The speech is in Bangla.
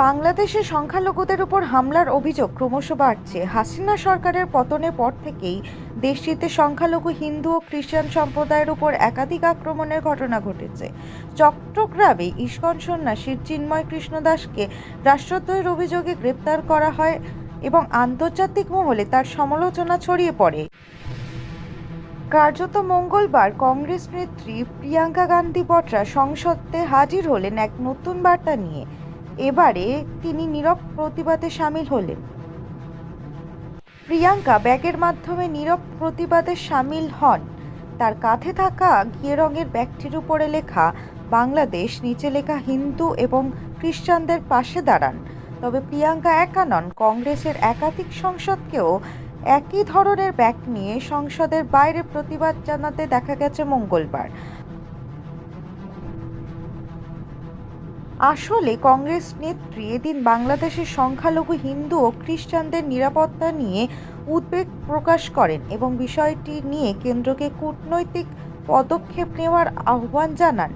বাংলাদেশে সংখ্যালঘুদের উপর হামলার অভিযোগ ক্রমশ বাড়ছে। হাসিনা সরকারের পতনের পর থেকেই দেশটিতে সংখ্যালঘু, হিন্দু ও খ্রিস্টান সম্প্রদায়ের উপর একাধিক আক্রমণের ঘটনা ঘটেছে। চট্টগ্রামে ইস্কন সন্ন্যাসীর চিন্ময় কৃষ্ণ দাসকে রাষ্ট্রদ্রোহের অভিযোগে গ্রেপ্তার করা হয় এবং আন্তর্জাতিক মহলে তার সমালোচনা ছড়িয়ে পড়ে। কার্যত মঙ্গলবার কংগ্রেস নেত্রী প্রিয়াঙ্কা গান্ধী বটরা সংসদে হাজির হলেন এক নতুন বার্তা নিয়ে। এবারে তিনি নীরব প্রতিবাদে সামিল হলেন। প্রিয়াঙ্কা ব্যাগের মাধ্যমে নীরব প্রতিবাদে সামিল হন। তার কাঁধে থাকা ঘিয়ে রঙের ব্যাগটির উপরে লেখা, বাংলাদেশ নিচে লেখা হিন্দু এবং খ্রিস্টানদের পাশে দাঁড়ান। তবে প্রিয়াঙ্কা একা নন, কংগ্রেসের একাধিক সংসদকেও একই ধরনের ব্যাগ নিয়ে সংসদের বাইরে প্রতিবাদ জানাতে দেখা গেছে মঙ্গলবার। আসলে কংগ্রেস নেত্রী এদিন বাংলাদেশের সংখ্যালঘু, হিন্দু ও খ্রিস্টানদের নিরাপত্তা নিয়ে উদ্বেগ প্রকাশ করেন এবং বিষয়টি নিয়ে কেন্দ্রকে কূটনৈতিক পদক্ষেপ নেওয়ার আহ্বান জানান।